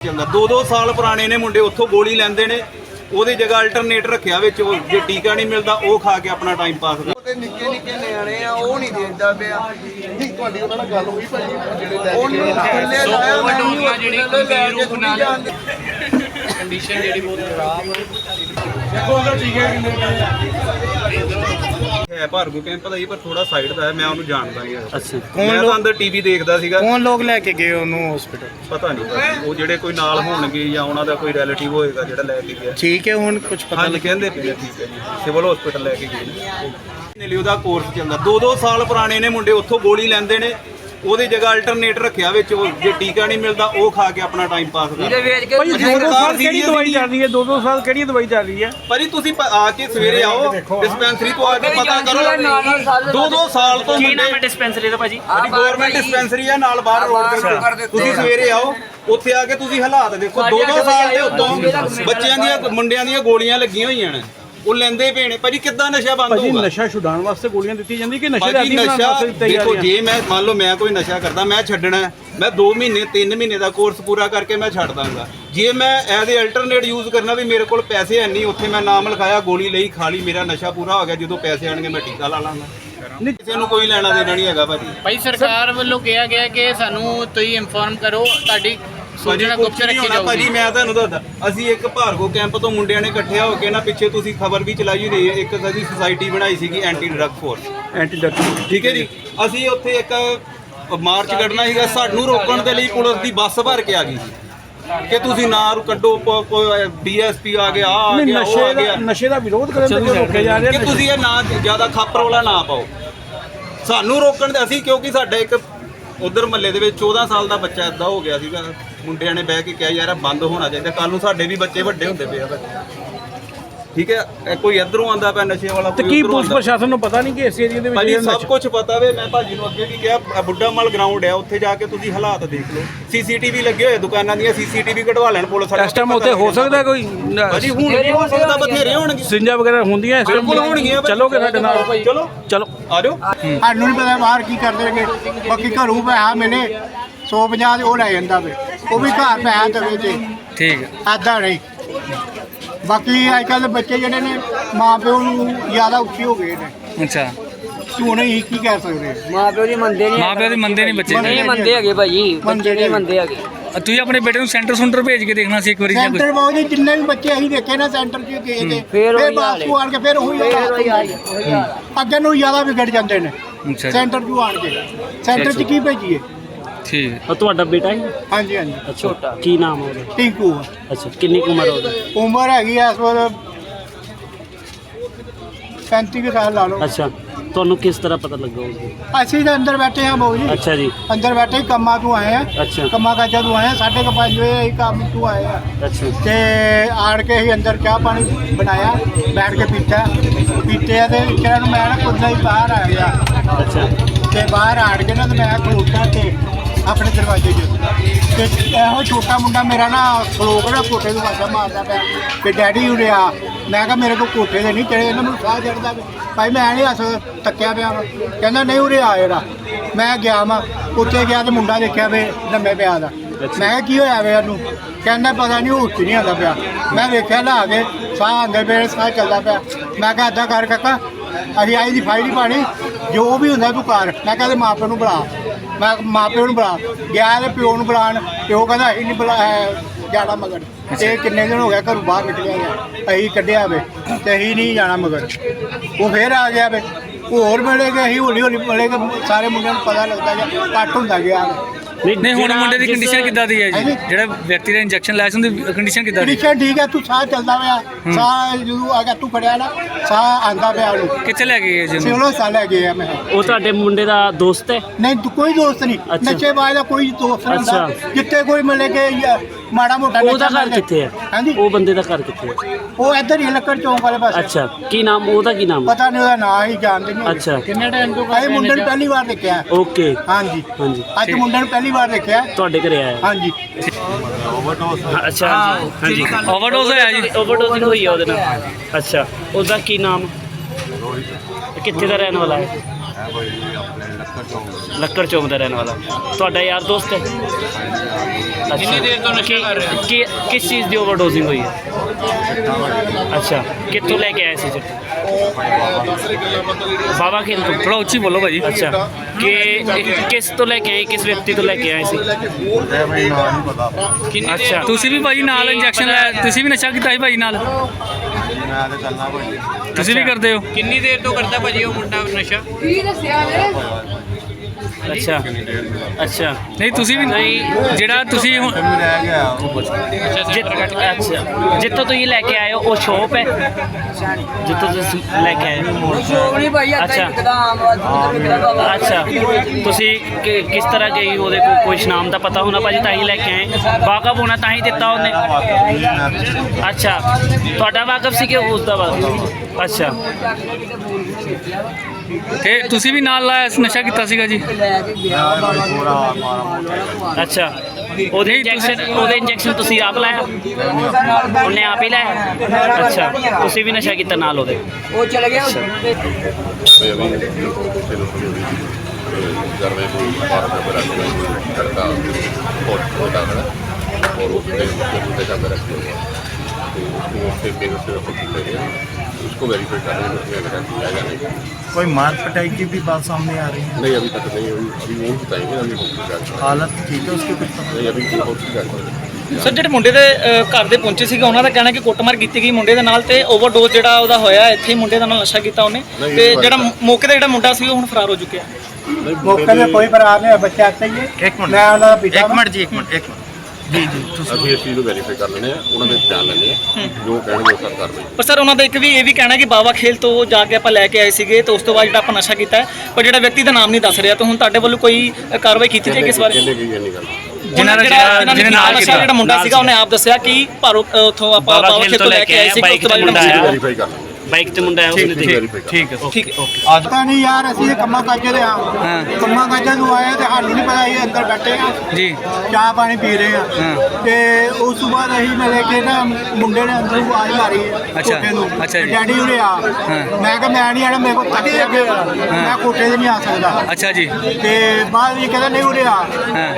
ਚੱਲਦਾ ਦੋ ਦੋ ਸਾਲ ਪੁਰਾਣੇ ਨੇ ਮੁੰਡੇ ਉੱਥੋਂ ਗੋਲੀ ਲੈਂਦੇ ਨੇ। ਉਹਦੀ ਜਗ੍ਹਾ ਅਲਟਰਨੇਟ ਰੱਖਿਆ ਵਿੱਚ ਉਹ ਜੇ ਟੀਕਾ ਨਹੀਂ ਮਿਲਦਾ ਉਹ ਖਾ ਕੇ ਆਪਣਾ ਟਾਈਮ ਪਾਸ ਕਰ ਤੇ ਨਿੱਕੇ ਨਿੱਕੇ ਨਿਆਣੇ ਆ ਉਹ ਨਹੀਂ ਦੇਖਦਾ ਪਿਆ। ਨਹੀਂ ਤੁਹਾਡੀ ਉਹਨਾਂ ਨਾਲ ਗੱਲ ਹੋਈ ਭਾਜੀ ਜਿਹੜੇ ਲੈ ਕੇ ਉਹਨੂੰ ਥੱਲੇ ਲਾਇਆ ਮੈਂ ਨਹੀਂ ਜਿਹੜੀ ਗੰਭੀਰ ਰੂਪ ਨਾਲ ਕੰਡੀਸ਼ਨ ਜਿਹੜੀ ਬਹੁਤ ਖਰਾਬ ਹੈ ਭਾਰਗੂ ਕੈਂਪ ਦਾ ਹੀ ਪਰ ਥੋੜਾ ਸਾਈਡ ਦਾ ਹੈ ਮੈਂ ਉਹਨੂੰ ਜਾਣਦਾ ਨਹੀਂ ਹੈਗਾ ਅੱਛਾ। ਮੈਂ ਤਾਂ ਅੰਦਰ ਟੀਵੀ ਦੇਖਦਾ ਸੀਗਾ। ਕੌਣ ਲੋਕ ਲੈ ਕੇ ਗਏ ਉਹਨੂੰ ਹਸਪੀਟਲ ਪਤਾ ਨਹੀਂ ਉਹ ਜਿਹੜੇ ਕੋਈ ਨਾਲ ਹੋਣਗੇ ਜਾਂ ਉਹਨਾਂ ਦਾ ਕੋਈ ਰਿਲੇਟਿਵ ਹੋਏਗਾ ਜਿਹੜਾ ਲੈ ਕੇ ਗਿਆ। ਠੀਕ ਹੈ ਹੁਣ ਕੁਝ ਪਤਾ ਹਾਂਜੀ ਕਹਿੰਦੇ ਪਏ ਆ, ਠੀਕ ਹੈ ਜੀ। ਸਿਵਲ ਹਸਪੀਟਲ ਲੈ ਕੇ ਗਏ ਨੇ। ਨੀਲੀ ਉਹਦਾ ਕੋਰਸ ਚੱਲਦਾ। ਦੋ ਦੋ ਸਾਲ ਪੁਰਾਣੇ ਨੇ ਮੁੰਡੇ ਉੱਥੋਂ ਗੋਲੀ ਲੈਂਦੇ ਨੇ। ਉਹਦੀ ਜਗ੍ਹਾ ਅਲਟਰਨੇਟ ਰੱਖਿਆ ਵਿੱਚ ਉਹ ਜੇ ਟੀਕਾ ਨਹੀਂ ਮਿਲਦਾ ਉਹ ਖਾ ਕੇ ਆਪਣਾ ਟਾਈਮ ਪਾਸ ਕਰਦੇ ਭਾਈ ਦੋ ਦੋ ਸਾਲ ਕਿਹੜੀ ਦਵਾਈ ਚੱਲ ਰਹੀ ਹੈ? ਦੋ ਦੋ ਸਾਲ ਕਿਹੜੀ ਦਵਾਈ ਚੱਲ ਰਹੀ ਹੈ? ਭਾਜੀ ਤੁਸੀਂ ਪ- ਆ ਕੇ ਸਵੇਰੇ ਆਓ ਡਿਸਪੈਂਸਰੀ ਤੋਂ ਆ ਕੇ ਪਤਾ ਕਰੋ ਦੋ ਦੋ ਸਾਲ ਤੋਂ ਕੀ ਨਾਮ ਹੈ ਡਿਸਪੈਂਸਰੀ ਦਾ ਭਾਜੀ? ਗਵਰਨਮੈਂਟ ਡਿਸਪੈਂਸਰੀ ਆ ਨਾਲ ਬਾਹਰ ਰੋਡ ਤੇ ਤੁਸੀਂ ਸਵੇਰੇ ਆਓ ਉੱਥੇ ਆ ਕੇ ਤੁਸੀਂ ਹਾਲਾਤ ਦੇਖੋ। ਦੋ ਦੋ ਸਾਲ ਦੇ ਉੱਤੋਂ ਬੱਚਿਆਂ ਦੀਆਂ ਮੁੰਡਿਆਂ ਦੀਆਂ ਗੋਲੀਆਂ ਲੱਗੀਆਂ ਹੋਈਆਂ ਨੇ। ਉਹ ਲੈਂਦੇ ਪਏ ਨੇ ਭਾਜੀ ਕਿੱਦਾਂ ਨਸ਼ਾ ਬੰਦ ਭਾਜੀ ਹੋਊਗਾ? ਨਸ਼ਾ ਛੁਡਾਉਣ ਵਾਸਤੇ ਗੋਲੀਆਂ ਦਿੱਤੀ ਜਾਂਦੀ ਕਿ ਨਸ਼ੇ ਦਾ ਭਾਜੀ ਨਸ਼ਾ ਵਾਸਤੇ ਦਿੱਤੀ ਜਾ ਦੇਖੋ ਜੇ ਮੈਂ ਮੰਨ ਲਓ ਮੈਂ ਕੋਈ ਨਸ਼ਾ ਕਰਦਾ ਮੈਂ ਛੱਡਣਾ ਹੈ, ਮੈਂ 2 ਮਹੀਨੇ 3 ਮਹੀਨੇ ਦਾ ਕੋਰਸ ਪੂਰਾ ਕਰਕੇ ਮੈਂ ਛੱਡ ਦਾਂਗਾ। ਜੇ ਮੈਂ ਐਜ਼ ਅ ਅਲਟਰਨੇਟ ਯੂਜ਼ ਕਰਨਾ ਵੀ ਮੇਰੇ ਕੋਲ ਪੈਸੇ ਹੈ ਨਹੀਂ ਉੱਥੇ ਮੈਂ ਨਾਮ ਲਿਖਾਇਆ ਗੋਲੀ ਲਈ ਖਾ ਲਈ ਮੇਰਾ ਨਸ਼ਾ ਪੂਰਾ ਹੋ ਗਿਆ ਜਦੋਂ ਪੈਸੇ ਆਣਗੇ ਮੈਂ ਟੀਕਾ ਲਾ ਲਾਂਗਾ। ਕਿਸੇ ਨੂੰ ਕੋਈ ਲੈਣਾ ਦੇਣਾ ਨਹੀਂ ਹੈਗਾ ਭਾਜੀ। ਭਾਈ ਸਰਕਾਰ ਵੱਲੋਂ ਕਿਹਾ ਗਿਆ ਕਿ ਸਾਨੂੰ ਤੁਸੀਂ ਇਨਫੋਰਮ ਕਰੋ ਤੁਹਾਡੀ ਭਾਜੀ ਗੁਪਤ ਰੱਖੀ ਮੈਂ ਤੁਹਾਨੂੰ ਦੱਸਦਾ ਅਸੀਂ ਇੱਕ ਭਾਰਗੋ ਕੈਂਪ ਤੋਂ ਮੁੰਡਿਆਂ ਨੇ ਇਕੱਠੇ ਹੋ ਕੇ ਨਾ ਪਿੱਛੇ ਤੁਸੀਂ ਖਬਰ ਵੀ ਚਲਾਈ ਹੋਈ ਹੈ ਇੱਕ ਸਾਡੀ ਸੁਸਾਇਟੀ ਬਣਾਈ ਸੀਗੀ ਐਂਟੀ ਡਰੱਗ ਫੋਰਸ ਐਂਟੀਡੋਟ ਠੀਕ ਹੈ ਜੀ? ਅਸੀਂ ਉੱਥੇ ਇੱਕ ਮਾਰਚ ਕੱਢਣਾ ਸੀਗਾ ਸਾਨੂੰ ਰੋਕਣ ਦੇ ਲਈ ਪੁਲਿਸ ਦੀ ਬੱਸ ਭਰ ਕੇ ਆ ਗਈ ਸੀ। ਕਿ ਤੁਸੀਂ ਨਾ ਕੱਢੋ ਪ- ਕੋਈ ਡੀਐਸਪੀ ਆ ਗਿਆ ਆ ਨਹੀਂ ਗਿਆ ਉਹ ਆ ਨਸ਼ੇ ਦਾ ਗਿਆ। ਨਸ਼ੇ ਦਾ ਵਿਰੋਧ ਕਰਨ ਤੇ ਕਿਉਂ ਰੋਕੇ ਜਾ ਰਹੇ ਕਿ ਨੇ ਤੁਸੀਂ ਇਹ ਨਾ ਜ਼ਿਆਦਾ ਖਾਪਰਵਾਲਾ ਨਾ ਪਾਓ। ਸਾਨੂੰ ਰੋਕਣ ਦੇ ਅਸੀਂ ਕਿਉਂਕਿ ਸਾਡਾ ਇੱਕ ਉਧਰ ਮਹੱਲੇ ਦੇ ਵਿੱਚ 14 ਸਾਲ ਦਾ ਬੱਚਾ ਏਦਾਂ ਹੋ ਗਿਆ ਸੀਗਾ। ਮੁੰਡਿਆਂ ਨੇ ਬਹਿ ਕੇ ਕਿਹਾ, ਯਾਰ, ਇਹ ਬੰਦ ਹੋਣਾ ਚਾਹੀਦਾ। ਕੱਲ ਨੂੰ ਸਾਡੇ ਵੀ ਬੱਚੇ ਵੱਡੇ ਹੁੰਦੇ ਪਏ ਆ ਠੀਕ ਹੈ? ਇਹ ਕੋਈ ਇਧਰੋਂ ਆਂਦਾ ਪਿਆ ਨਸ਼ੇ ਵਾਲਾ ਤੇ ਕੋਈ ਕੀ ਉੱਧਰੋਂ ਪੁਲਿਸ ਆਉਂਦਾ। ਪ੍ਰਸ਼ਾਸਨ ਨੂੰ ਪਤਾ ਨਹੀਂ ਕਿ ਇਸ ਏਰੀਆ ਦੇ ਵਿੱਚ ਭਾਜੀ ਸਭ ਨਸ਼ਾ- ਕੁਝ ਪਤਾ ਵੇ ਮੈਂ ਭਾਜੀ ਨੂੰ ਅੱਗੇ ਵੀ ਕਿਹਾ ਆਹ ਬੁੱਢਾ ਮਲ ਗਰਾਊਂਡ ਹੈ ਉੱਥੇ ਜਾ ਕੇ ਤੁਸੀਂ ਹਾਲਾਤ ਦੇਖ ਲਓ। ਸੀਸੀਟੀਵੀ ਲੱਗੇ ਹੋਏ ਦੁਕਾਨਾਂ ਦੀਆਂ ਸੀਸੀਟੀਵੀ ਕਢਵਾ ਲੈਣ ਪੁਲਿਸ ਵਾਲੇ ਇਸ ਟਾਈਮ ਉੱਥੇ ਹੋ ਸਕਦਾ ਕੋਈ? ਭਾਜੀ ਹੁਣ ਵੀ ਹੋ ਸਕਦਾ ਬਥੇਰੇ ਹੋਣਗੇ ਸਿੰਜਾ ਵਗੈਰਾ ਹੁੰਦੀਆਂ ਇਸ time? ਬਿਲਕੁਲ ਹੋਣਗੀਆਂ ਭਾਜੀ। ਚਲੋਗੇ ਸਾਡੇ ਨਾਲ? ਚਲੋ ਚਲੋ। ਆ ਜਾਓ। ਸਾਨੂੰ ਨਹੀਂ ਪਤਾ ਬਾਹਰ ਕੀ ਕਰਦੇ ਨੇ ਬਾਕੀ ਘਰੋਂ ਪੈਸਾ ਮਿਲੇ 150 ਦੇ ਉਹ ਲੈ ਜਾਂਦਾ ਵੇ। ਉਹ ਵੀ ਘਰ ਪੈਸਾ ਦੇਵੇ ਜੇ ਠੀਕ ਹੈ। ਆਦਾ ਨਹੀਂ। ਬਾਕੀ ਅੱਜ ਕੱਲ੍ਹ ਦੇ ਬੱਚੇ ਜਿਹੜੇ ਨੇ ਮਾਂ ਪਿਓ ਨੂੰ ਜ਼ਿਆਦਾ ਉੱਚੇ ਹੋ ਗਏ ਨੇ। ਅੱਛਾ। ਤੇ ਹੁਣ ਅਸੀਂ ਕੀ ਕਹਿ ਸਕਦੇ? ਮਾਂ ਪਿਓ ਦੀ ਮੰਨਦੇ ਨਹੀਂ ਮਾਂ ਪਿਓ ਦੇ ਮੰਨਦੇ ਨਹੀਂ ਬੱਚੇ। ਨਹੀਂ ਮੰਨਦੇ ਹੈਗੇ ਭਾਜੀ ਬੱਚੇ ਨਹੀਂ ਮੰਨਦੇ ਹੈਗੇ। ਅ, ਤੁਸੀਂ ਆਪਣੇ ਬੇਟੇ ਨੂੰ ਸੈਂਟਰ ਸੁੰਟਰ ਭੇਜ ਕੇ ਦੇਖਣਾ ਸੀ ਇੱਕ ਵਾਰੀ ਜਾਂ ਕੁਝ ਸੈਂਟਰ ਬਹੁਤ ਜੀ ਜਿੰਨੇ ਵੀ ਬੱਚੇ ਅਸੀਂ ਦੇਖੇ ਨਾ ਸੈਂਟਰ 'ਚ ਗਏ ਤੇ ਫੇਰ ਉਹੀ ਹਾਲ ਆਣ ਕੇ ਫਿਰ ਉਹੀ ਹਾਲ ਹਾਲ ਅੱਗੇ ਨੂੰ ਜ਼ਿਆਦਾ ਵਿਗੜ ਜਾਂਦੇ ਨੇ। ਅੱਛਾ ਸੈਂਟਰ 'ਚ ਆਣ ਕੇ। ਸੈਂਟਰ 'ਚ ਕੀ ਭੇਜੀਏ? ਠੀਕ ਹੈ। ਉਹ ਤੁਹਾਡਾ ਬੇਟਾ ਹੈ ਹਾਂਜੀ ਹਾਂਜੀ। ਛੋਟਾ। ਕੀ ਨਾਮ ਹੈ ਉਹਦਾ? ਟਿੰਕੂ ਅੱਛਾ ਕਿੰਨੀ ਕੁ ਉਮਰ ਹੈ ਉਹਦੀ? ਉਮਰ ਹੈਗੀ ਆ ਇਸ ਵੇਲੇ 35 ਕੁ ਸਾਲ ਲਾ ਲਓ। ਅੱਛਾ ਤੁਹਾਨੂੰ ਕਿਸ ਤਰ੍ਹਾਂ ਪਤਾ ਲੱਗਾ ਉਹਦੀ ਅਸੀਂ ਤਾਂ ਅੰਦਰ ਬੈਠੇ ਹਾਂ ਬਾਊ ਜੀ। ਅੱਛਾ ਜੀ। ਅੰਦਰ ਬੈਠੇ ਹੀ ਕੰਮਾਂ ਤੋਂ ਆਏ ਆ। ਅੱਛਾ। ਕੰਮਾਂ ਕਾਜਾਂ ਤੋਂ ਆਏ ਆ ਸਾਢੇ ਕੁ ਪੰਜ ਵਜੇ ਅਸੀਂ ਕੰਮ ਤੋਂ ਆਏ ਆ। ਅੱਛਾ। ਤੇ ਆਣ ਕੇ ਅਸੀਂ ਅੰਦਰ ਚਾਹ ਪਾਣੀ ਬਣਾਇਆ ਬੈਠ ਕੇ ਪੀਤਾ। ਪੀਤੇ ਆ ਤੇ ਵਿਚਾਰਿਆਂ ਨੂੰ ਮੈਂ ਨਾ ਕੁੱਦਾ ਹੀ ਬਾਹਰ ਆ ਗਿਆ। ਅੱਛਾ। ਤੇ ਬਾਹਰ ਆੜ ਕੇ ਨਾ ਤੇ ਮੈਂ ਖਲੋਤਾ ਤੇ ਆਪਣੇ ਦਰਵਾਜ਼ੇ 'ਚ ਤੇ ਇਹੋ ਛੋਟਾ ਮੁੰਡਾ ਮੇਰਾ ਨਾ ਖਲੋ ਕੇ ਨਾ ਕੋਠੇ ਤੋਂ ਵਾਜਾ ਮਾਰਦਾ ਪਿਆ ਤੇ ਡੈਡੀ ਉਰੇ ਆ। ਮੈਂ ਕਿਹਾ ਮੇਰੇ ਕੋਲ ਕੋਠੇ ਤੇ ਨਹੀਂ ਚੜੇ ਇਹਨਾਂ ਨੂੰ ਸਾਹ ਚੜਦਾ ਭਾਈ ਮੈਂ ਨਹੀਂ ਹੱਸ ਤੱਕਿਆ ਪਿਆ। ਕਹਿੰਦਾ ਨਹੀਂ ਉਰੇ ਆ ਇਹਦਾ ਮੈਂ ਗਿਆ ਮੈਂ ਉੱਥੇ ਗਿਆ ਤੇ ਮੁੰਡਾ ਦੇਖਿਆ ਵੇ ਲੰਮੇ ਪਿਆ ਦਾ। ਮੈਂ ਕੀ ਹੋਇਆ ਵੇ ਇਹਨੂੰ? ਕਹਿੰਦਾ ਪਤਾ ਨਹੀਂ ਉੱਠ ਨਹੀਂ ਆਉਂਦਾ ਪਿਆ। ਮੈਂ ਵੇਖਿਆ ਲਾ ਕੇ ਸਾਹ ਅੰਦਰ ਮੇਰੇ ਸਾਹ ਚੱਲਦਾ ਪਿਆ। ਮੈਂ ਕਿਹਾ ਏਦਾਂ ਕਰ ਕਾਕਾ ਅਸੀਂ ਆਈ ਦੀ ਫਾਈਲ ਹੀ ਪਾਣੀ। ਜੋ ਵੀ ਹੁੰਦਾ ਤੂੰ ਕਰ। ਮੈਂ ਕਹਿੰਦੇ ਮਾਪਿਆਂ ਨੂੰ ਬੁਲਾ। ਮੈਂ ਮਾਪਿਆਂ ਨੂੰ ਬੁਲਾ ਗਿਆ ਤੇ ਪਿਓ ਨੂੰ ਬੁਲਾਣ ਪਿਓ ਕਹਿੰਦਾ ਅਸੀਂ ਨਹੀਂ ਬੁਲਾ ਅਹ ਜਾਣਾ ਮਗਰ। ਤੇ ਕਿੰਨੇ ਦਿਨ ਹੋ ਗਿਆ ਘਰੋਂ ਬਾਹਰ ਨਿਕਲਿਆ ਗਿਆ। ਅਸੀਂ ਕੱਢਿਆ ਵੇ ਤੇ ਅਸੀਂ ਨਹੀਂ ਜਾਣਾ ਮਗਰ। ਉਹ ਫੇਰ ਆ ਗਿਆ ਵੇ। ਹੋਰ ਮਿਲੇ ਗਏ ਅਸੀਂ ਹੌਲੀ ਹੌਲੀ ਮਿਲੇ ਗਏ। ਸਾਰੇ ਮੁੰਡਿਆਂ ਨੂੰ ਪਤਾ ਲੱਗਦਾ ਗਿਆ ਘੱਟ ਹੁੰਦਾ ਗਿਆ ਨਹੀਂ ਹੁਣ ਮੁੰਡੇ ਦੀ ਕੰਡੀਸ਼ਨ ਕਿੱਦਾਂ ਦੀ ਹੈ ਜੀ। ਜਿਹੜਾ ਵਿਅਕਤੀ ਦਾ ਇੰਜੈਕਸ਼ਨ ਲਾਇਆ ਸੀ ਉਹਦੀ ਕੰਡੀਸ਼ਨ ਕਿੱਦਾਂ ਦੀ ਕੰਡੀਸ਼ਨ ਠੀਕ ਹੈ ਤੂੰ ਸਾਹ ਚੱਲਦਾ ਪਿਆ। ਸਾਹ ਜਦੋਂ ਆ ਗਿਆ ਤੂੰ ਖੜਿਆ ਨਾ ਸਾਹ ਆਂਦਾ ਪਿਆ ਉਹਨੂੰ। ਕਿੱਥੇ ਲੈ ਗਏ ਜੀ ਉਹਨੂੰ ਸਿਵਲ ਸਾਹ ਲੈ ਗਏ ਆ ਮੈਂ। ਉਹ ਤੁਹਾਡੇ ਮੁੰਡੇ ਦਾ ਦੋਸਤ ਹੈ? ਨਹੀਂ ਤੂੰ ਕੋਈ ਦੋਸਤ ਨਹੀਂ। ਨਸ਼ੇ ਬਾਜ ਦਾ ਕੋਈ ਦੋਸਤ ਨਹੀਂ ਹੁੰਦਾ। ਅੱਛਾ। ਜਿੱਥੇ ਕੋਈ ਮਿਲੇ ਕਿ ਮਾੜਾ ਮੋਟਾ ਉਹਦਾ ਘਰ। ਕਿੱਥੇ ਹੈ ਹਾਂਜੀ। ਉਹ ਬੰਦੇ ਦਾ ਘਰ ਕਿੱਥੇ ਹੈ ਉਹ ਇੱਧਰ ਹੀ ਲੱਕੜ ਚੌਂਕ ਵਾਲੇ ਪਾਸੇ। ਅੱਛਾ ਕੀ ਨਾਮ ਉਹਦਾ ਕੀ ਨਾਮ ਹੈ? ਪਤਾ ਨਹੀਂ ਉਹਦਾ ਨਾਂ ਹੀ ਜਾਣਦੇ ਨਹੀਂ ਅੱਛਾ। ਕਿੰਨੇ ਟਾਈਮ ਤੋਂ ਅਸੀਂ ਮੁੰਡੇ ਨੂੰ ਪਹਿਲੀ ਵਾਰ ਦੇਖਿਆ। ਓਕੇ। ਹਾਂਜੀ। ਹਾਂਜੀ। ਅੱਜ ਮੁੰਡੇ ਨੂੰ ਪਹਿਲੀ ਵਾਰ ਦੇਖਿਆ। ਤੁਹਾਡੇ ਘਰੇ ਆਇਆ? ਹਾਂਜੀ। ਹਾਂ, ਅੱਛਾ ਹਾਂਜੀ। ਓਵਰਡੋਜ਼ ਹੋਇਆ ਜੀ। ਓਵਰਡੋਜ਼ਿੰਗ ਹੋਈ ਹੈ ਉਹਦੇ ਨਾਲ। ਅੱਛਾ। ਉਹਦਾ ਕੀ ਨਾਮ? ਕਿੱਥੇ ਦਾ ਰਹਿਣ ਵਾਲਾ ਹੈ? ਲੱਕੜ ਚੌਂਕ ਦਾ ਰਹਿਣ ਵਾਲਾ। ਤੁਹਾਡਾ ਯਾਰ ਦੋਸਤ ਹੈ? ਕਿੰਨੀ ਦੇਰ ਤੋਂ ਨਸ਼ਾ ਕਰ ਰਿਹਾ? ਕਿ ਕਿਸ ਚੀਜ਼ ਦੀ ਓਵਰਡੋਜ਼ਿੰਗ ਹੋਈ ਹੈ? ਅੱਛਾ। ਕਿੱਥੋਂ ਲੈ ਕੇ ਆਏ ਸੀ ਚਿੱਟਾ ਬਾਬਾ ਤੋਂ ਥੋੜਾ ਉੱਚੀ ਬੋਲੋ ਭਾਜੀ। ਅੱਛਾ। ਕਿ ਕਿਸ ਤੋਂ ਲੈ ਕੇ ਆਏ ਕਿਸ ਵਿਅਕਤੀ ਤੋਂ ਲੈ ਕੇ ਆਏ ਸੀ? ਅੱਛਾ। ਤੁਸੀਂ ਵੀ ਭਾਜੀ ਨਾਲ ਇੰਜੈਕਸ਼ਨ ਲੈ ਤੁਸੀਂ ਵੀ ਨਸ਼ਾ ਕੀਤਾ ਸੀ ਭਾਜੀ ਨਾਲ? ਤੁਸੀਂ ਵੀ ਕਰਦੇ ਹੋ? ਕਿੰਨੀ ਦੇਰ ਤੋਂ ਕਰਦਾ ਭਾਜੀ ਉਹ ਮੁੰਡਾ ਨਸ਼ਾ? ਅੱਛਾ। ਅੱਛਾ। ਨਹੀਂ ਤੁਸੀਂ ਵੀ ਨਹੀਂ ਜਿਹੜਾ ਤੁਸੀਂ ਹੁਣ ਜਿੱਤ ਅੱਛਾ ਜਿੱਥੋਂ ਤੁਸੀਂ ਲੈ ਕੇ ਆਏ ਹੋ ਉਹ ਸ਼ੋਪ ਹੈ? ਜਿੱਥੋਂ ਤੁਸੀਂ ਲੈ ਕੇ ਆਏ ਹੋ? ਸ਼ੋਕ ਨਹੀਂ ਭਾਈ ਅੱਛਾ। ਵਿਕਦਾ ਬਾਬਾ ਅੱਛਾ। ਤੁਸੀਂ ਕਿ- ਕਿਸ ਤਰ੍ਹਾਂ ਗਈ ਉਹਦੇ ਕੋਲ ਕੁਝ ਨਾਮ ਦਾ ਪਤਾ ਹੋਣਾ ਭਾਜੀ ਤਾਂ ਹੀ ਲੈ ਕੇ ਆਏ। ਵਾਕਫ ਹੋਣਾ ਤਾਂ ਹੀ ਦਿੱਤਾ ਉਹਨੇ। ਅੱਛਾ। ਤੁਹਾਡਾ ਵਾਕਫ ਸੀ ਕਿ ਉਸ ਦਾ ਵਾਕਫ ਅੱਛਾ। ਤੇ ਤੁਸੀਂ ਵੀ ਨਾਲ ਲਾਇਆ ਸੀ, ਨਸ਼ਾ ਕੀਤਾ ਸੀਗਾ ਜੀ ਲੈ ਕੇ ਗਿਆ ਬਾਬਾ ਅੱਛਾ ਉਹਦੇ ਇੰਜੈਕਸ਼ਨ ਉਹਦੇ ਇੰਜੈਕਸ਼ਨ ਤੁਸੀਂ ਆਪ ਲਾਇਆ ਉਹਨੇ ਆਪ ਹੀ ਲਾਇਆ ਅੱਛਾ ਤੁਸੀਂ ਵੀ ਨਸ਼ਾ ਕੀਤਾ ਨਾਲ ਉਹਦੇ ਉਹ ਚਲ ਗਿਆ मैं अभी से घर में कोई बाहर का मेरा लड़का बहुत छोटा था और उसने उसके मुंडे का मेरा किया हुआ तो उसको उससे मेरे से कुछ ले गया उसको वेरीफाई करने में उसने मेरा किया या नहीं कोई मार पिटाई की भी बात सामने आ रही है नहीं अभी तक नहीं अभी अभी वो बताएंगे अभी हॉस्पिटल हालत ठीक है उसके कुछ पता नहीं अभी हॉस्पिटल ਸਰ ਜਿਹੜੇ ਮੁੰਡੇ ਦੇ ਅ, ਘਰ ਦੇ ਪਹੁੰਚੇ ਸੀਗਾ ਉਹਨਾਂ ਦਾ ਕਹਿਣਾ ਕਿ ਕੁੱਟਮਾਰ ਕੀਤੀ ਗਈ ਮੁੰਡੇ ਦੇ ਨਾਲ ਤੇ ਓਵਰਡੋਜ਼ ਜਿਹੜਾ ਉਹਦਾ ਹੋਇਆ ਇੱਥੇ ਹੀ ਮੁੰਡੇ ਦੇ ਨਾਲ ਨਸ਼ਾ ਕੀਤਾ ਉਹਨੇ ਨਹੀਂ, ਤੇ ਇਹ ਜਿਹੜਾ ਬਾਤ- ਮੌਕੇ ਤੇ ਜਿਹੜਾ ਮੁੰਡਾ ਸੀ ਉਹ ਹੁਣ ਫਰਾਰ ਹੋ ਚੁੱਕਿਆ मौके पे कोई फरार नहीं है बच्चा आता ही है एक मिनट मैं उन्होंने पिता एक मिनट जी एक ਜੀ ਜੀ ਅਸੀਂ ਇਸ ਚੀਜ਼ ਨੂੰ ਵੈਰੀਫਾਈ ਕਰ ਲੈਣੇ ਆ ਉਹਨਾਂ ਦੇ ਬਿਆਨ ਲੈਣੇ ਆ ਜੋ ਕਹਿਣਗੇ ਸਰ ਕਰ ਲਈ ਪਰ ਸਰ ਉਹਨਾਂ ਦਾ ਇੱਕ ਵੀ ਇਹ ਵੀ ਕਹਿਣਾ ਕਿ ਬਾਵਾ ਖੇਲ ਤੋਂ ਜਾ ਕੇ ਆਪਾਂ ਲੈ ਕੇ ਆਏ ਸੀਗੇ ਤੇ ਉਸ ਤੋਂ ਬਾਅਦ ਜਿਹੜਾ ਆਪਾਂ ਨਸ਼ਾ ਕੀਤਾ ਹੈ, ਪਰ ਜਿਹੜਾ ਵਿਅਕਤੀ ਦਾ ਨਾਮ ਨਹੀਂ ਦੱਸ ਰਿਹਾ ਤਾਂ ਹੁਣ ਤੁਹਾਡੇ ਵੱਲੋਂ ਕੋਈ ਅ, ਕਾਰਵਾਈ ਕੀਤੀ ਜਾਏਗੀ ਇਸ ਬਾਰੇ? ਕਹਿੰਦੇ ਕੀ ਨਹੀਂ ਗੱਲ। ਜਿਨ੍ਹਾਂ ਦਾ ਜਿਹੜਾ ਜਿਹਨੇ ਨਾਲ ਕੀਤਾ। ਜਿਹੜਾ ਮੁੰਡਾ ਸੀਗਾ ਉਹਨੇ ਆਪ ਦੱਸਿਆ ਕਿ ਭਾਰੋ ਅ, ਉੱਥੋਂ ਆਪਾਂ ਬਾਵਾ ਖੇਲ ਤੋਂ ਲੈ ਕੇ ਆਏ ਸੀ ਉਸ ਤੋਂ ਬਾਅਦ ਜਿਹੜਾ ਵੈਰੀਫਾਈ ਕਰ ਲੈਣੇ ਬਾਈਕ ਤੇ ਮੁੰਡਾ ਹੈ ਉਸਨੇ ਦੇਖਿਆ। ਠੀਕ ਹੈ ਠੀਕ ਹੈ ਪਤਾ ਨਹੀਂ ਯਾਰ ਅਸੀਂ ਕੰਮਾਂ ਕਾਜਾਂ ਦੇ ਆ। ਕੰਮਾਂ ਕਾਜਾਂ ਨੂੰ ਆਏ ਤੇ ਸਾਨੂੰ ਨਹੀਂ ਪਤਾ ਇਹ ਅੰਦਰ ਬੈਠੇ ਆ। ਜੀ। ਚਾਹ ਪਾਣੀ ਪੀ ਰਹੇ ਆ। ਤੇ ਉਸ ਤੋਂ ਬਾਅਦ ਅਸੀਂ ਮਿਲੇ ਕਿ ਨਾ ਮੁੰਡੇ ਨੇ ਅੰਦਰ ਆਵਾਜ਼ ਮਾਰੀ ਅੱਛਾ, ਕੋਠੇ ਨੂੰ। ਅੱਛਾ ਜੀ। ਡੈਡੀ ਉਰੇ ਆ। ਮੈਂ ਕਿਹਾ ਮੈਂ ਨਹੀਂ ਆਣਾ ਮੇਰੇ ਕੋਲ ਕੱਢੇ ਅੱਗੇ ਮੈਂ ਕੋਠੇ ਤੇ ਨਹੀਂ ਆ ਸਕਦਾ। ਅੱਛਾ ਜੀ। ਤੇ ਬਾਅਦ ਵਿੱਚ ਕਹਿੰਦਾ ਨਹੀਂ ਉਰੇ ਆ।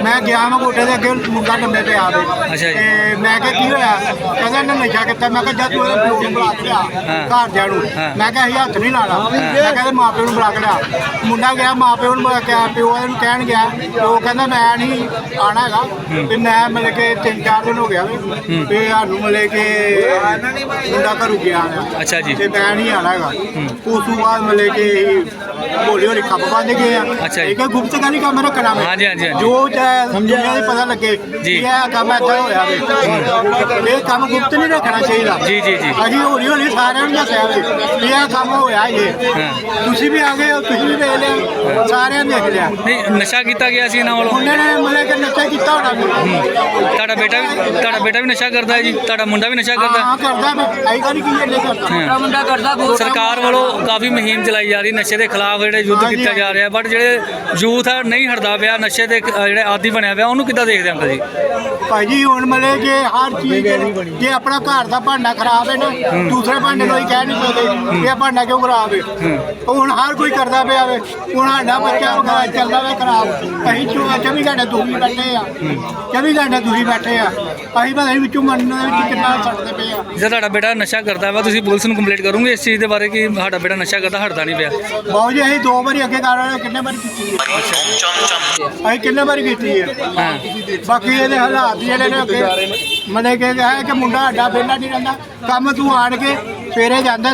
ਮੈਂ ਗਿਆ ਮੈਂ ਕੋਠੇ ਦੇ ਅੱਗੇ ਮੁੰਡਾ ਡੰਬੇ ਤੇ ਆ ਵੇ ਅੱਛਾ ਜੀ। ਤੇ ਮੈਂ ਕਿਹਾ ਕੀ ਹੋਇਆ? ਕਹਿੰਦਾ ਇਹਨੇ ਨਸ਼ਾ ਕੀਤਾ। ਮੈਂ ਕਿਹਾ ਜਦ ਤੂੰ ਇਹਦੇ ਪਿਓ ਨੂੰ ਬੁਲਾ ਕੇ ਲਿਆ। ਹਾਂ। ਘਰਦਿਆਂ ਨੂੰ। ਹਾਂ। ਮੈਂ ਕਿਹਾ ਅਸੀਂ ਹੱਥ ਨਹੀਂ ਲਾਣਾ ਮੈਂ ਕਹਿੰਦਾ ਮਾਪਿਓ ਨੂੰ ਬੁਲਾ ਕੇ ਲਿਆ। ਮੁੰਡਾ ਗਿਆ ਮਾਪਿਓ ਨੂੰ ਬੁਲਾ ਕੇ ਆਇਆ, ਪਿਓ ਇਹਨੂੰ ਕਹਿਣ ਗਿਆ। ਉਹ ਕਹਿੰਦਾ ਮੈਂ ਨਹੀਂ ਆਣਾ ਹੈਗਾ। ਤੇ ਮੈਂ ਮਤਲਬ ਕਿ ਤਿੰਨ ਚਾਰ ਦਿਨ ਹੋ ਗਿਆ ਵੇ। ਤੇ ਸਾਨੂੰ ਮਤਲਬ ਕਿ ਮੁੰਡਾ ਘਰੋਂ ਗਿਆ ਅੱਛਾ ਜੀ। ਤੇ ਮੈਂ ਨਹੀਂ ਆਣਾ ਹੈਗਾ। ਉਸ ਤੋਂ ਬਾਅਦ ਮਤਲਬ ਕਿ ਹੌਲੀ ਹੌਲੀ ਖੱਪ ਬੰਦ ਗਏ ਆ। ਇੱਕ ਗੁਪਤ ਗਾਲੀ ਕੰਮ ਰੱਖਣਾ ਵੇ ਹਾਂਜੀ, ਹਾਂਜੀ, ਹਾਂਜੀ। ਜੋ ਚਾਹੇ ਦੁਨੀਆ ਦੀ ਪਤਾ ਲੱਗੇ। ਕਿ ਇਹ ਕੰਮ ਏਦਾਂ ਹੋਇਆ ਵੇ। ਇਹ ਕੰਮ ਗੁਪਤ ਨਹੀਂ ਰੱਖਣਾ ਚਾਹੀਦਾ। ਜੀ, ਜੀ, ਜੀ। ਅਸੀਂ ਹੌਲੀ ਹੌਲੀ ਸਾਰਿਆਂ ਨੂੰ ਦੱਸਿਆ ਇਹ ਕੰਮ ਹੋਇਆ ਇਹ ਹਾਂ। ਤੁਸੀਂ ਵੀ ਆ ਗਏ ਹੋ ਤੁਸੀਂ ਵੀ ਵੇਖ ਲਿਆ ਸਾਰਿਆਂ ਨੇ ਦੇਖ ਲਿਆ। ਨਹੀਂ ਨਸ਼ਾ ਕੀਤਾ ਗਿਆ ਸੀ ਇਹਨਾਂ ਵੱਲੋਂ? ਉਹਨਾਂ ਨੇ ਮਤਲਬ ਕਿ ਨਸ਼ਾ ਕੀਤਾ ਹੋਣਾ ਤੁਹਾਡਾ ਬੇਟਾ ਵੀ ਤੁਹਾਡਾ ਬੇਟਾ ਵੀ ਨਸ਼ਾ ਕਰਦਾ ਹੈ ਜੀ? ਤੁਹਾਡਾ ਮੁੰਡਾ ਵੀ ਨਸ਼ਾ ਕਰਦਾ ਹਾਂ? ਕਰਦਾ ਆਈ ਗੱਲ ਕੀ ਇਹਨੇ ਕਰਦਾ ਛੋਟਾ ਮੁੰਡਾ ਕਰਦਾ ਬਹੁਤ ਸਰਕਾਰ ਵੱਲੋਂ ਕਾਫੀ ਮੁਹਿੰਮ ਚਲਾਈ ਜਾ ਰਹੀ ਨਸ਼ੇ ਦੇ ਖਿਲਾਫ ਜਿਹੜੇ ਯੁੱਧ ਕੀਤਾ ਜਾ ਰਿਹਾ ਬਟ ਜਿਹੜੇ ਯੂਥ ਆ ਨਹੀਂ ਹਟਦਾ ਪਿਆ ਨਸ਼ੇ ਦੇ ਜਿਹੜੇ ਆਦੀ ਬਣਿਆ ਪਿਆ ਉਹਨੂੰ ਕਿੱਦਾਂ ਦੇਖਦੇ ਅੰਕਲ ਜੀ ਭਾਜੀ ਹੁਣ ਮਲੇ ਕਿ ਹਰ ਚੀਜ਼ ਜੇ ਆਪਣਾ ਘਰ ਦਾ ਭਾਂਡਾ ਖਰਾਬ ਹੈ ਨਾ ਦੂਸਰੇ ਭਾਂਡੇ ਹੀ ਕਹਿ ਨਹੀਂ ਕਿ ਇਹ ਭਾਂਡਾ ਕਿਉਂ ਖਰਾਬ ਹੈ ਹੁਣ ਹਰ ਕੋਈ ਕਰਦਾ ਪਿਆ ਵੇ। ਹੁਣ ਸਾਡਾ ਬੱਚਾ ਵਗਾ ਚੱਲਦਾ ਵੇ ਖਰਾਬ। ਅਸੀਂ ਚੋ 24 ਘੰਟੇ ਦੂਰੀ ਬੈਠੇ ਆ। 24 ਘੰਟੇ ਦੂਰੀ ਬੈਠੇ ਆ। ਅਸੀਂ ਨਹੀਂ ਵਿੱਚੋਂ ਮਨ ਦੇ ਵਿੱਚ ਕਿੰਨਾ ਛੱਡਦੇ ਪਏ ਆ। ਜੇ ਤੁਹਾਡਾ ਬੇਟਾ ਨਸ਼ਾ ਕਰਦਾ ਵਾ ਤੁਸੀਂ ਪੁਲਿਸ ਨੂੰ ਕੰਪਲੇਂਟ ਕਰੋਗੇ ਇਸ ਚੀਜ਼ ਦੇ ਬਾਰੇ ਕਿ ਸਾਡਾ ਬੇਟਾ ਨਸ਼ਾ ਕਰਦਾ ਹਟਦਾ ਨਹੀਂ ਪਿਆ? ਬਹੁਤ ਜੀ ਅਸੀਂ ਦੋ ਵਾਰੀ ਅੱਗੇ ਕਰ ਰਹੇ ਕਿੰਨੇ ਵਾਰੀ ਕੀਤੀ ਹੈ ਅਸੀਂ ਕਿੰਨੇ ਵਾਰੀ ਕੀਤੀ ਹੈ ਹਾਂ। ਬਾਕੀ ਇਹਦੇ ਹਾਲਾਤ ਜਿਹੜੇ ਨੇ ਅੱਗੇ ਮਨੇ ਕਿ ਹੈ ਕਿ ਮੁੰਡਾ ਸਾਡਾ ਵਿਹਲਾ ਨਹੀਂ ਰਹਿੰਦਾ। ਕੰਮ ਤੂੰ ਆਣ ਕੇ ਸਵੇਰੇ ਜਾਂਦਾ